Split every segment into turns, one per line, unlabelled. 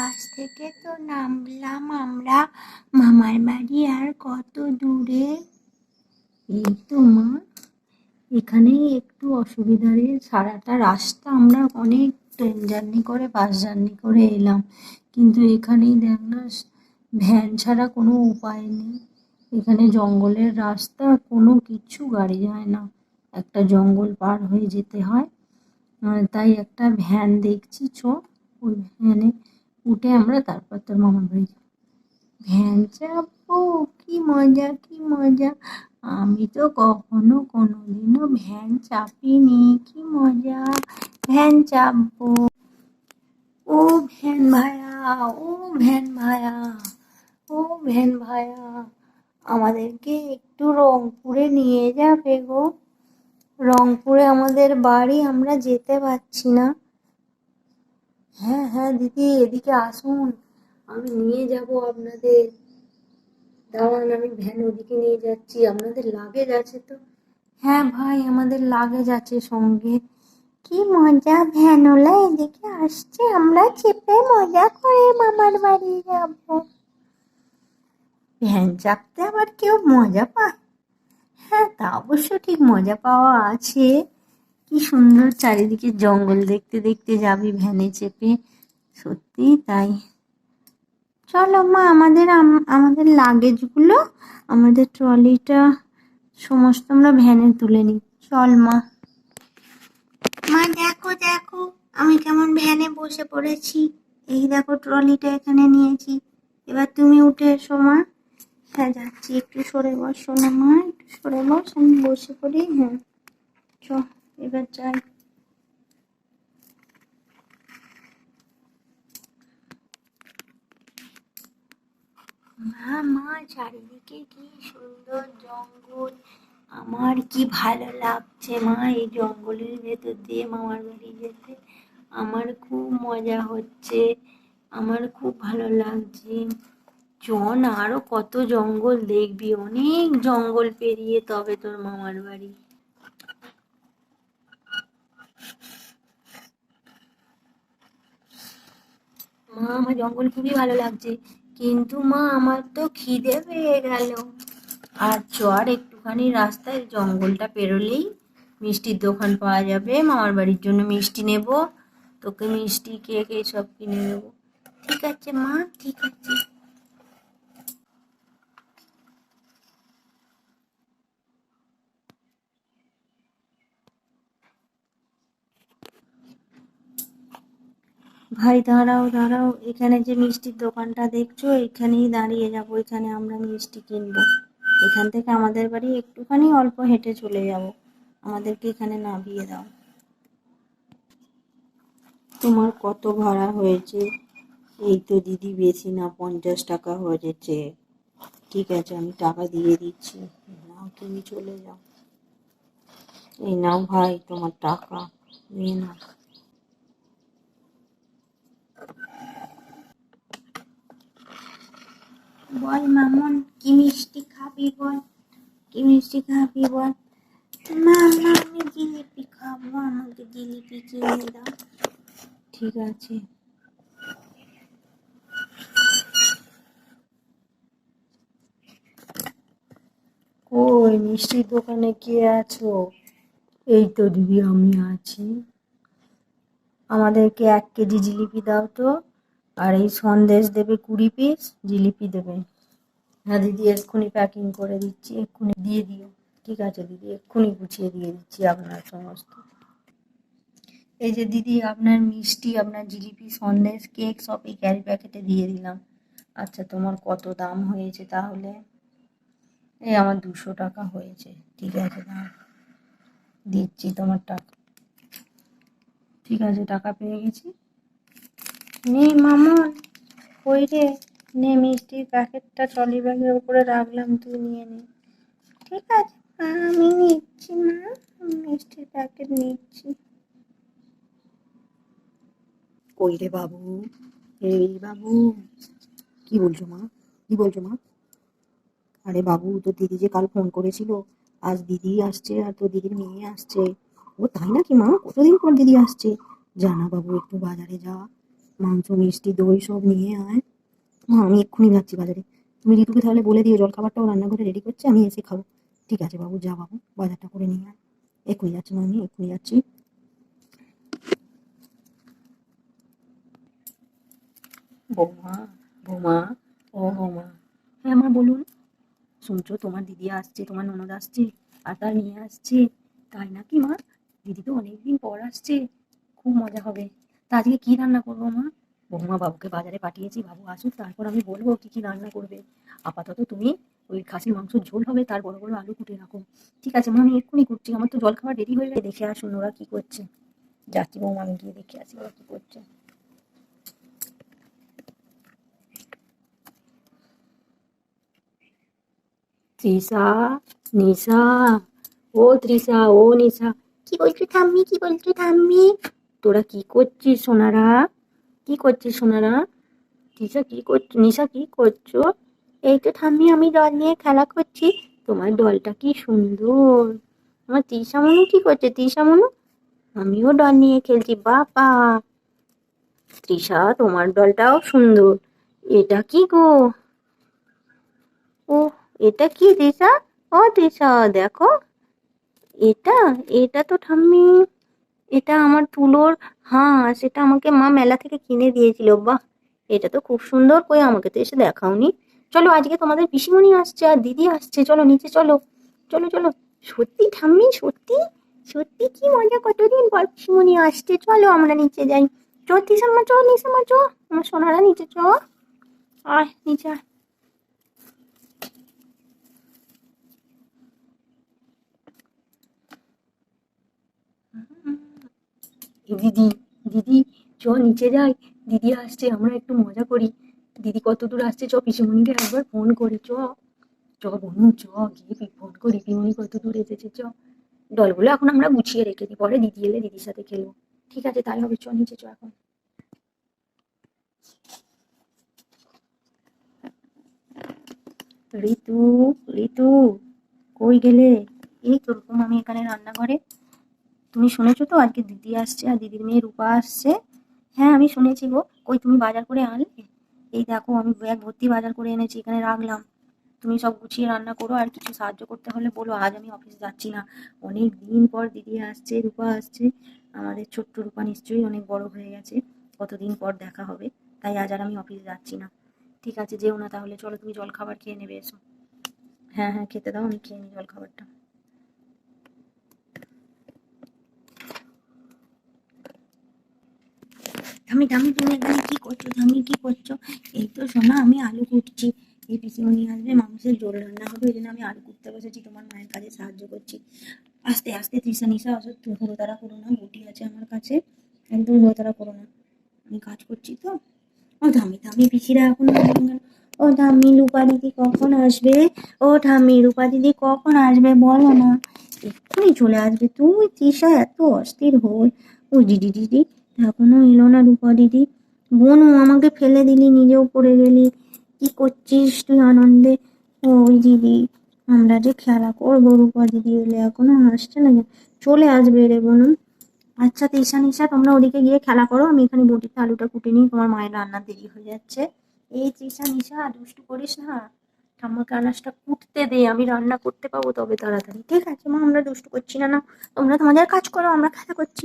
বাস থেকে তো নামলাম আমরা। মামার বাড়ি আর কত দূরে? এই তো মা। এখানেই একটু অসুবিধা রে। সারাটা রাস্তা আমরা অনেক ট্রেন জার্নি করে, বাস জার্নি করে এলাম। কিন্তু এখানেই দেখ না, ভ্যান ছাড়া কোনো উপায় নেই। এখানে জঙ্গলের রাস্তা, কোনো কিছু গাড়ি যায় না। একটা জঙ্গল পার হয়ে যেতে হয়। তাই একটা ভ্যান দেখছি। চ, ওই ভ্যানে উঠে আমরা তারপর তোর মামার বাড়ি যাব ভ্যান চাপবো, কি মজা কি মজা। আমি তো কখনো কোনোদিনও ভ্যান চাপিনি, কি মজা। ভ্যান চাপবো। ও ভ্যান ভায়া, ও ভ্যান ভায়া, ও ভ্যান ভায়া, আমাদেরকে একটু রংপুরে নিয়ে যাবে গো। রংপুরে আমাদের বাড়ি আমরা যেতে পারছি না। হ্যাঁ হ্যাঁ দিদি, এদিকে আসুন। আমি নিয়ে যাব আপনাদের। দাঁড়ান, আমি ভ্যান ওদিকে নিয়ে যাচ্ছি। আপনাদের লাগেজ আছে তো? হ্যাঁ ভাই, আমাদের লাগেজ আছে সঙ্গে। কি মজা, ভ্যানওয়ালা এদিকে আসছে। আমরা চেপে মজা করে মামার বাড়ি যাব। ভ্যান চাপতে আবার কেউ মজা পায়? হ্যাঁ তা অবশ্য ঠিক মজা পাওয়া আছে। কি সুন্দর চারিদিকে জঙ্গল দেখতে দেখতে যাবি ভ্যানে চেপে। সত্যি তাই। চলো মা, আমাদের আম- আমাদের লাগেজগুলো, আমাদের ট্রলিটা, সমস্ত আমরা ভ্যানে তুলে নিই। চল মা। মা, দেখো দেখো, আমি কেমন ভ্যানে বসে পড়েছি। এই দেখো ট্রলিটা এখানে নিয়েছি। এবার তুমি উঠে এসো মা। হ্যাঁ যাচ্ছি। একটু সরে বসো না মা, একটু সরে বস, আমি বসে পড়ি হ্যাঁ। চ এবার যাই। মা চারিদিকে কি সুন্দর জঙ্গল। আমার কি ভালো লাগছে মা এই জঙ্গলের ভেতর দিয়ে মামার বাড়ি যেতে। আমার খুব মজা হচ্ছে, আমার খুব ভালো লাগছে। জন, আরও কত জঙ্গল দেখবি? অনেক জঙ্গল পেরিয়ে তবে তোর মামার বাড়ি। মা, আমার জঙ্গল খুবই ভালো লাগছে। কিন্তু মা, আমার তো খিদে পেয়ে গেল। আর চর, একটুখানি রাস্তায় জঙ্গলটা পেরোলেই মিষ্টির দোকান পাওয়া যাবে। মামার বাড়ির জন্য মিষ্টি নেব। তোকে মিষ্টি, কেক এইসব কিনে নেব। ঠিক আছে মা, ঠিক আছে। ভাই, দাঁড়াও দাঁড়াও। এখানে যে মিষ্টির দোকানটা দেখছ, এখানেই দাঁড়িয়ে যাব। এখানে আমরা মিষ্টি কিনবো। এখান থেকে আমাদের বাড়ি একটুখানি অল্প হেঁটে চলে যাব। আমাদেরকে এখানে নামিয়ে দাও। তোমার কত ভাড়া হয়েছে? এই তো দিদি বেশি না, পঞ্চাশ টাকা হয়েছে। ঠিক আছে, আমি টাকা দিয়ে দিচ্ছি। নাও, তুমি চলে যাও। এই নাও ভাই, তোমার টাকা। নিয়ে নাও। বল মামন, কি মিষ্টি খাবি বল? কি মিষ্টি খাবি বল? না আমি জিলিপি খাব, আমাকে জিলিপি কিনে দাও। ঠিক আছে। ওই মিষ্টির দোকানে কে আছো? এই তো দিদি, আমি আছি। আমাদেরকে এক কেজি জিলিপি দাও তো। আর এই সন্দেশ দেবে কুড়ি পিস জিলিপি দেবে। হ্যাঁ দিদি, এক্ষুনি প্যাকিং করে দিচ্ছি, এক্ষুনি দিয়ে দিও। ঠিক আছে, দিদি, এক্ষুনি গুছিয়ে দিয়ে দিচ্ছি আপনার সমস্ত। এই যে দিদি, আপনার মিষ্টি, আপনার জিলিপি, সন্দেশ, কেক সব এই ক্যারি প্যাকেটে দিয়ে দিলাম। আচ্ছা তোমার কত দাম হয়েছে তাহলে? এই আমার দুশো টাকা হয়েছে। ঠিক আছে, দাও। দিচ্ছি তোমার টাকা। ঠিক আছে, টাকা পেয়ে গেছি। নে মামন কই রে? নে মিষ্টির প্যাকেটটা ট্রলি ব্যাগের উপরে রাখলাম, তুই নিয়ে নে। ঠিক আছে, আমি নিচ্ছি মা মিষ্টির প্যাকেট নিচ্ছি।
কই রে বাবু? এই বাবু, কি বলছো মা? কি বলছো মা? আরে বাবু, তোর দিদি যে কাল ফোন করেছিল, আজ দিদি আসছে আর তোর দিদির মেয়ে আসছে। ও তাই নাকি মা? কতদিন পর দিদি আসছে? জানা বাবু, একটু বাজারে যা। মাংস মিষ্টি দই সব নিয়ে আয়। মা আমি এক্ষুনি যাচ্ছি বাজারে। তুমি ঋতুকে তাহলে বলে দিও জল খাবারটাও রান্নাঘরে রেডি করছে আমি এসে খাব। ঠিক আছে বাবু যা বাবু বাজারটা করে নিয়ে আয়। এক্ষুনি যাচ্ছি মা আমি এক্ষুনি যাচ্ছি। বৌমা বৌমা ও বৌমা। হ্যাঁ মা বলুন। শুনছো তোমার দিদি আসছে তোমার ননদ আসছে আর তার নিয়ে আসছে। তাই নাকি মা? দিদি তো অনেকদিন পর আসছে খুব মজা হবে। তা আজকে কি রান্না করব মা? বৌমা বাবুকে বাজারে পাঠিয়েছি, বাবু আসুক, তারপর আমি বলব কি কি রান্না করবে। আপাতত তুমি ওই খাসির মাংস ঝোল হবে, তার বড় বড় আলু কুটে রাখো। ঠিক আছে মা, আমি এক্ষুনি করছি, আমার তো জল খাবার রেডি হয়ে গেছে। দেখে আসুন ওরা কি করছে। যাচ্ছি বৌমা, আমি গিয়ে দেখে আসি ওরা কি করছে। তৃষা, নিশা, ও তৃষা, ও নিশা। কি বলছো থাম্মি কি বলছো ঠাম্মি? তোরা কি করছিস সোনারা? কি করছিস সোনারা? তৃষা কি করছ নিশা কি করছ? এই তো ঠাম্মি, আমি ডল নিয়ে খেলা করছি। তোমার দলটা কি সুন্দর। আমার তৃষা মনু কি করছে? তৃষা মনু? আমিও ডল নিয়ে খেলছি, বাবা। তৃষা, তোমার দলটাও সুন্দর। এটা কি গো? ও, এটা কি তৃষা? ও তৃষা, দেখো। এটা এটা তো ঠাম্মি। এটা আমার তুলোর হাঁস এটা আমাকে মা মেলা থেকে কিনে দিয়েছিল, বাহ! এটা তো খুব সুন্দর, কই আমাকে তো এসে দেখাওনি। চলো, আজকে তোমাদের পিসিমণি আসছে আর দিদি আসছে, চলো নিচে চলো। চলো চলো। সত্যি ঠাম্মি, সত্যি? সত্যি কি মজা, কতদিন পর পিসিমণি আসছে? চলো, আমরা নিচে যাই। চো তিসাম্মা চো নিসাম্মা চো আমার সোনারা, নিচে চ আয়, নিচে আয়। দিদি দিদি, চ নিচে যাই। দিদি আসছে, আমরা একটু মজা করি। দিদি কত দূর আসছে, চ পিসিমণিকে একবার ফোন করি, চ। চ বনু চ, গিয়ে ফোন করি। পিমণি কত দূর এসেছে, চ। ডলগুলো এখন আমরা গুছিয়ে রেখে দিই। পরে দিদি এলে দিদির সাথে খেলব। ঠিক আছে তাই হবে, চ নিচে চ এখন। ঋতু ঋতু, কই গেলে? এই তোরকম আমি এখানে রান্নাঘরে। তুমি শুনেছো তো? আজকে দিদি আসছে আর দিদির মেয়ে রূপা আসছে। হ্যাঁ আমি শুনেছি গো। কই, তুমি বাজার করে আনলে? এই দেখো, আমি ব্যাগ ভর্তি বাজার করে এনেছি, এখানে রাখলাম। তুমি সব গুছিয়ে রান্না করো আর কিছু সাহায্য করতে হলে বলো, আজ আমি অফিস যাচ্ছি না। অনেক দিন পর দিদি আসছে, রূপা আসছে। আমাদের ছোট্ট রূপা নিশ্চয়ই অনেক বড় হয়ে গেছে। কতদিন পর দেখা হবে? তাই আজ আর আমি অফিস যাচ্ছি না। ঠিক আছে, যেও না তাহলে। চলো, তুমি জল খাবার খেয়ে নেবে, এসো। হ্যাঁ হ্যাঁ খেতে দাও, আমি খেয়ে নিই জল খাবারটা ঠামি ঠামি তুমি এখানে কি করছ? ঠামি কি করছ? এই তো শোনা আমি আলু কুটছি। এই পিসিমণি আসবে, মাংসের জোর রান্না হবে ওই জন্য আমি আলু কুটতে বসেছি, তোমার মায়ের কাজে সাহায্য করছি। আস্তে আস্তে তৃষা, নিশা অসৎ হুড়োতাড়া করো না, বুটি আছে আমার কাছে। একদম হুড়োতাড়া করো না। আমি কাজ করছি তো। ও ধামি ধামি পিসিরা এখন ও ধামি, রূপা দিদি কখন আসবে? ও ঠামি রূপা দিদি কখন আসবে বলো না। এক্ষুনি চলে আসবে। তুই তৃষা, এত অস্থির হই ও, দিদি দিদি এখনও এলো না রূপা দিদি। বোনও আমাকে ফেলে দিলি, নিজেও পড়ে গেলি। কি করছিস তুই আনন্দে? ওই দিদি, আমরা যে খেলা করব রূপা দিদি এলে, এখনও আসছে না? চলে আসবে রে বোন। আচ্ছা তিশা নিশা, তোমরা ওদিকে গিয়ে খেলা করো, আমি এখানে বটিতে আলুটা কুটে নিই, তোমার মায়ের রান্নার দেরি হয়ে যাচ্ছে। এই তৃষা নিশা দুষ্টু করিস না। ঠাম্মাকে আনাজটা কুটতে দে, আমি রান্না করতে পাবো তবে তাড়াতাড়ি। ঠিক আছে মা, আমরা দুষ্টু করছি না না তোমরা তোমাদের কাজ করো, আমরা খেলা করছি।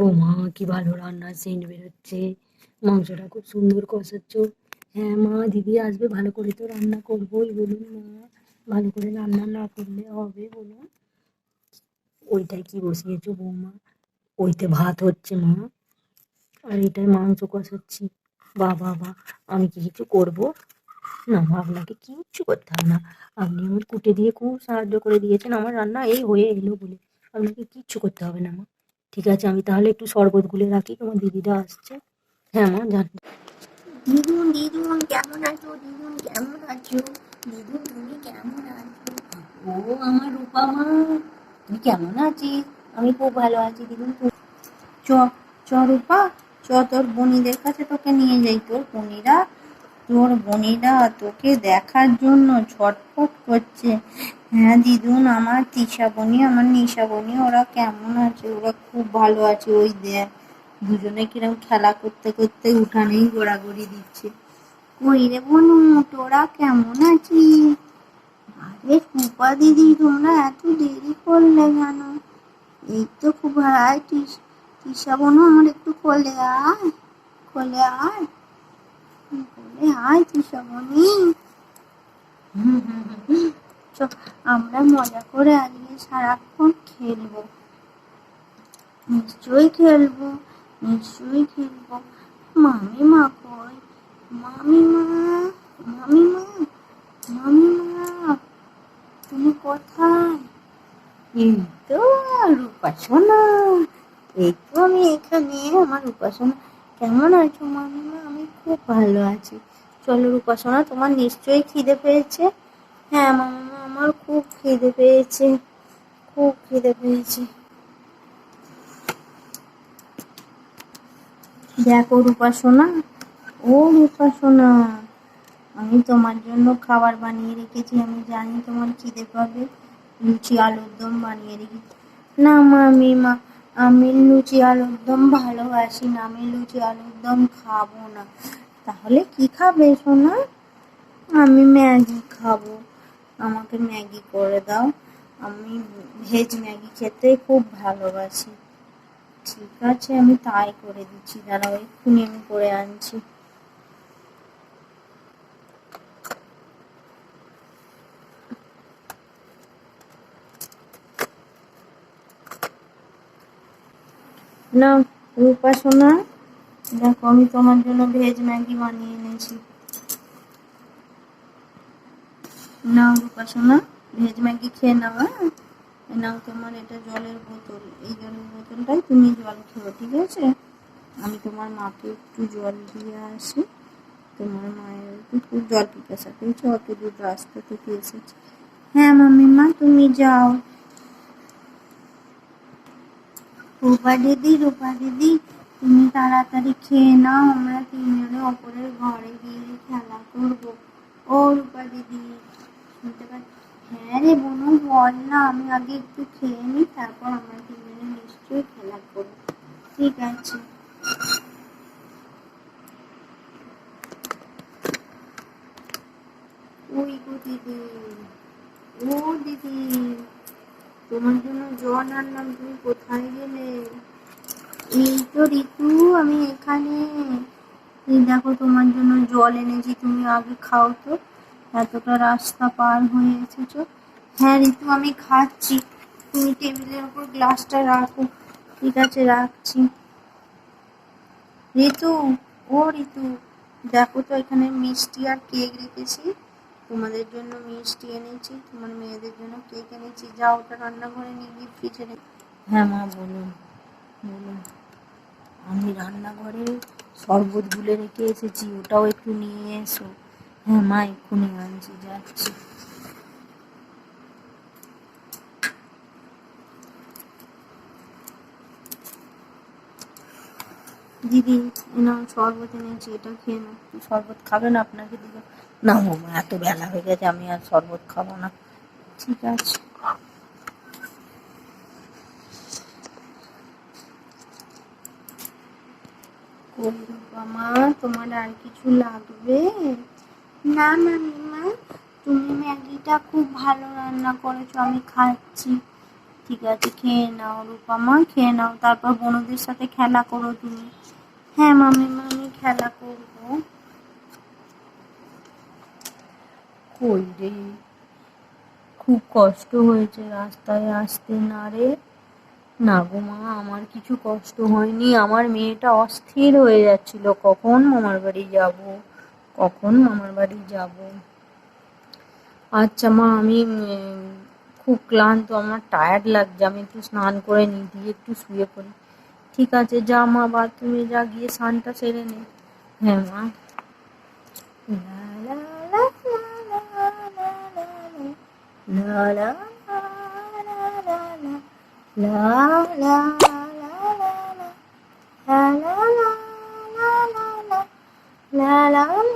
বৌমা কি ভালো রান্নার সেন্ট বেরোচ্ছে। মাংসটা খুব সুন্দর কষাচ্ছ। হ্যাঁ মা, দিদি আসবে, ভালো করে তো রান্না করবোই, বলুন মা। ভালো করে রান্না না করলে হবে, বলুন। ওইটাই কি বসিয়েছো বৌমা? ওইতে ভাত হচ্ছে মা। আর এটাই মাংস কষাচ্ছি। বা বাবা আমি কি কিছু করব? না, আপনাকে কিচ্ছু করতে হবে না। আপনি আমার কুটে দিয়ে খুব সাহায্য করে দিয়েছেন। আমার রান্না এই হয়ে এলো বলে। আপনাকে কিচ্ছু করতে হবে না মা। ঠিক আছে, আমি তাহলে একটু শরবত গুলে রাখি, তোমার দিদিটা আসছে। হ্যাঁ মা জান দিদুন দিদুন কেমন আছো? দিদুন কেমন আছো? দিদুন তুমি কেমন আছো? ও, আমার রূপা মা তুই কেমন আছিস? আমি খুব ভালো আছি দিদুন চ চ রূপা, চ, তোর বনিদের কাছে তোকে নিয়ে যাই, তোর বনিরা। তোর বোনেরা তোকে দেখার জন্য ছটফট করছে। হ্যাঁ দিদুন, আমার তিশা বনি আমার নিশা বনি ওরা কেমন আছে? ওরা খুব ভালো আছে, ওই দেখ।
দুজনে কিরম খেলা করতে করতে উঠানেই গোড়াগড়ি দিচ্ছে। কই রে বনু, তোরা কেমন আছিস? আরে টুপা দিদি, তোমরা এত দেরি করলে কেন? এই তো খুব টিস তিশা বনু আমার একটু কোলে আয় কোলে আয়। আয় তিশা বনি চ আমরা মজা করে আজকে সারাক্ষণ খেলব। নিশ্চয়ই খেলব নিশ্চয়ই খেলব। মামি মা কই? মামি মা মামি মা মামি মা, তুমি কোথায়? এই তো রূপাসনা এই তো আমি এখানে, আমার উপাসনা। কেমন আছো মামিমা আমি খুব ভালো আছি। চলো রূপাসনা তোমার নিশ্চয়ই খিদে পেয়েছে? হ্যাঁ মামিমা আমার খুব খিদে পেয়েছে। খুব খিদে পেয়েছে। দেখো রূপাসনা। ও রূপাসনা, আমি তোমার জন্য খাবার বানিয়ে রেখেছি। আমি জানি তোমার খিদে পাবে। লুচি, আলুর দম বানিয়ে রেখেছি। না মা আমি মা, আমি লুচি, আলুর দম ভালোবাসি না। আমি লুচি, আলুর দম খাব না। তাহলে কি খাবে সোনা? আমি ম্যাগি খাব। আমাকে ম্যাগি করে দাও। আমি ভেজ ম্যাগি খেতে খুব ভালোবাসি। ঠিক আছে, আমি তাই করে দিচ্ছি। দাঁড়াও, এক্ষুনি আমি করে আনছি। না রূপা সোনা। দেখো, আমি তোমার জন্য ভেজ ম্যাগি বানিয়ে এনেছি। নাও রূপা সোনা ভেজ ম্যাগি খেয়ে নাও হ্যাঁ? নাও তোমার, এটা জলের বোতল। এই জলের বোতলটাই তুমি জল খেও, ঠিক আছে? আমি তোমার মাকে একটু জল দিয়ে আসি। তোমার মায়ের একটু জল পিপাসা পেয়েছে, অত দূর রাস্তা থেকে এসেছে। হ্যাঁ মাম্মি মা, তুমি যাও। রূপা দিদি রূপা দিদি তুমি তাড়াতাড়ি খেয়ে নাও, আমরা তিনজনে ওপরের ঘরে গিয়ে খেলা করব। ও রূপা দিদি, শুনতে পাচ্ছি? হ্যাঁ রে বোন, বল না, আমি আগে একটু খেয়ে নিই তারপর আমরা তিনজনে নিশ্চয়ই খেলা করব ঠিক আছে ওই গো দিদি ও দিদি তোমার জন্য জল আনলাম তুমি কোথায় গেলে এই তো ঋতু আমি এখানে এই দেখো তোমার জন্য জল এনেছি তুমি আগে খাও তো। এতটা রাস্তা পার হয়ে এসেছ। হ্যাঁ ঋতু, আমি খাচ্ছি। তুমি টেবিলের উপর গ্লাসটা রাখো। ঠিক আছে, রাখছি। ঋতু, ও ঋতু, দেখো তো এখানে মিষ্টি আর কেক রেখেছি। তোমাদের জন্য মিষ্টি এনেছি, তোমার মেয়েদের জন্য কেক এনেছি। যা ওটা রান্নাঘরে নিয়ে গিয়ে ফ্রিজে হ্যাঁ মা, বলুন বলুন। আমি রান্নাঘরে শরবত গুলে রেখে এসেছি, ওটাও একটু নিয়ে এসো। হ্যাঁ মা এক্ষুনি আনছি যাচ্ছি দিদি না শরবত এনেছি, এটা খেয়ে নাও। শরবত খাবেন আপনাকে দিবে? না মামা এত বেলা হয়ে গেছে, আমি আর শরবত খাব না। ঠিক আছে। মা, তোমার আর কিছু লাগবে? না, মামিমা, তুমি ম্যাগিটা খুব ভালো রান্না করেছ, আমি খাচ্ছি। ঠিক আছে, খেয়ে নাও, রূপামা, খেয়ে নাও, তারপর বন্ধুদের সাথে খেলা করো তুমি। হ্যাঁ মামিমা, আমি খেলা করব। কই রে? খুব কষ্ট হয়েছে রাস্তায় আসতে, না রে? না গো মা, আমার কিছু কষ্ট হয়নি, আমার মেয়েটা অস্থির হয়ে যাচ্ছিল, কখন মামার বাড়ি যাব? কখন মামার বাড়ি যাব? আচ্ছা মা, আমি খুব ক্লান্ত, আমার টায়ার্ড লাগছে। আমি একটু স্নান করে নিই, দিয়ে একটু শুয়ে পড়ি। ঠিক আছে, যা মা বাথরুমে যা, গিয়ে স্নানটা সেরে নে। হ্যাঁ মা। la la la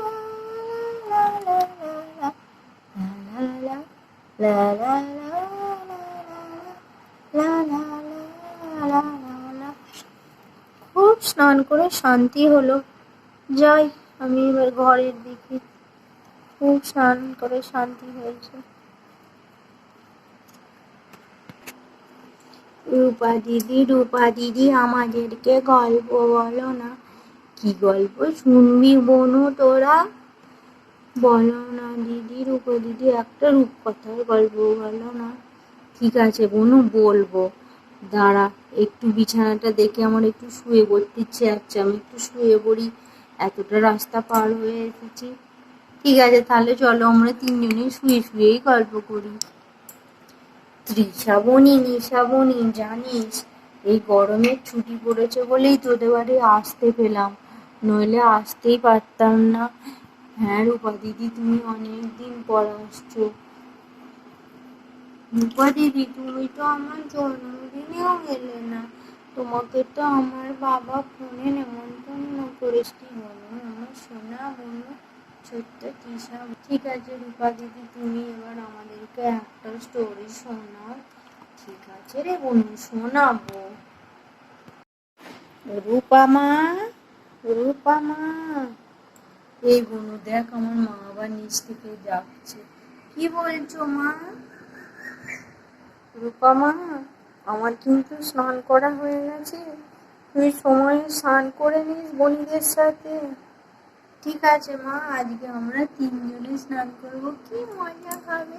খুব স্নান করে শান্তি হলো যাই আমি এবার ঘরের দিকে খুব স্নান করে শান্তি হয়েছে রূপা দিদি রূপা দিদি আমাদেরকে গল্প বলো না কি গল্প শুনবি বনু তোরা বলো না, দিদি রূপা, দিদি একটা রূপকথার গল্প, বলো না। ঠিক আছে বনু, বলব। দাঁড়া, একটু বিছানাটা দেখে আমার একটু শুয়ে পড়তে ইচ্ছে আমি একটু শুয়ে পড়ি। এতটা রাস্তা পার হয়ে এসেছি। ঠিক আছে, তাহলে চলো আমরা তিনজনেই শুয়ে শুয়েই গল্প করি। ত্রিশাবনি নিশাবনি জানিস, এই গরমের ছুটি পড়েছে বলেই তোদের বাড়ি আসতে পেলাম। নইলে আসতেই পারতাম না। হ্যাঁ রূপা দিদি, তুমি অনেকদিন পর আসছো। রূপা দিদি, তুমি তো আমার জন্মদিনেও গেলে না। তোমাকে তো আমার বাবা ফোনে নেমন্তন্ন করেছি। বলো আমার সোনা বলো ছোট্ট তৃষা ঠিক আছে রূপা দিদি, তুমি এবার আমাদেরকে একটা স্টোরি শোনাও। ঠিক আছে রে বোন শোনাবো। রূপা মা রূপা মা। এই বনু দেখ আমার মা আবার নিচ থেকে যাচ্ছে। কি বলছো মা? রূপা মা আমার কিন্তু স্নান করা হয়ে গেছে। তুই সময়ে স্নান করে নিস বনিদের সাথে। ঠিক আছে মা আজকে আমরা তিনজনে স্নান করব। কি মজা হবে?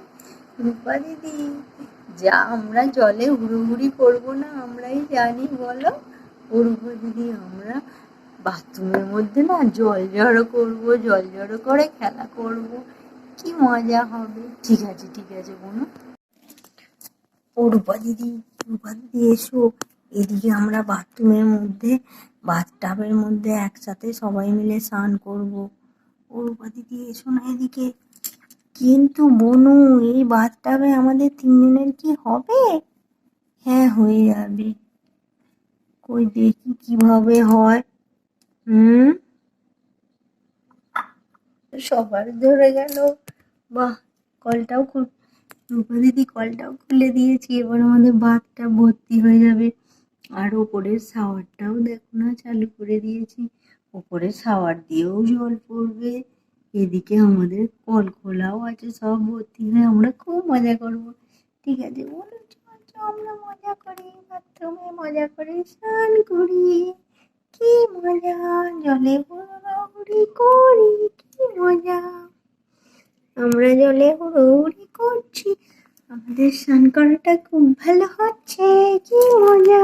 রূপা দিদি যা আমরা জলে হুড়োহুড়ি করব না আমরাই জানি বলো। ও রূপা দিদি আমরা বাথরুমের মধ্যে না জল জড়ো করব, জল জড়ো করে খেলা করব। কি মজা হবে। ঠিক আছে ঠিক আছে, বোনো।
ও রূপা দিদি রূপা দিদি এসো। এদিকে আমরা বাথরুমের মধ্যে, বাথটাবের মধ্যে একসাথে সবাই মিলে স্নান করব। ও রূপা দিদি এসো না এদিকে। কিন্তু বনু, এই বাথটাবে আমাদের তিনজনের কি হবে? হ্যাঁ হয়ে যাবে। কই দেখি কীভাবে হয়। হুম?
সবার ধরে গেল। বাহ, কলটাও খুব রূপা দিদি কলটাও খুলে দিয়েছি। এবার আমাদের বাথটা ভর্তি হয়ে যাবে। আর ওপরের শাওয়ারটাও দেখো না, চালু করে দিয়েছি। ওপরে শাওয়ার দিয়েও জল পড়বে। এদিকে আমাদের কল খোলাও আছে, সব ভর্তি হয়ে আমরা খুব মজা করব। ঠিক আছে, বলো, চল আমরা মজা করি বাথরুমে মজা করে স্নান করি। কি মজা, জলে হুড়োহুড়ি করি, কি মজা। আমরা জলে হুড়োহুড়ি করছি, আমাদের স্নান করাটা খুব ভালো হচ্ছে, কি মজা।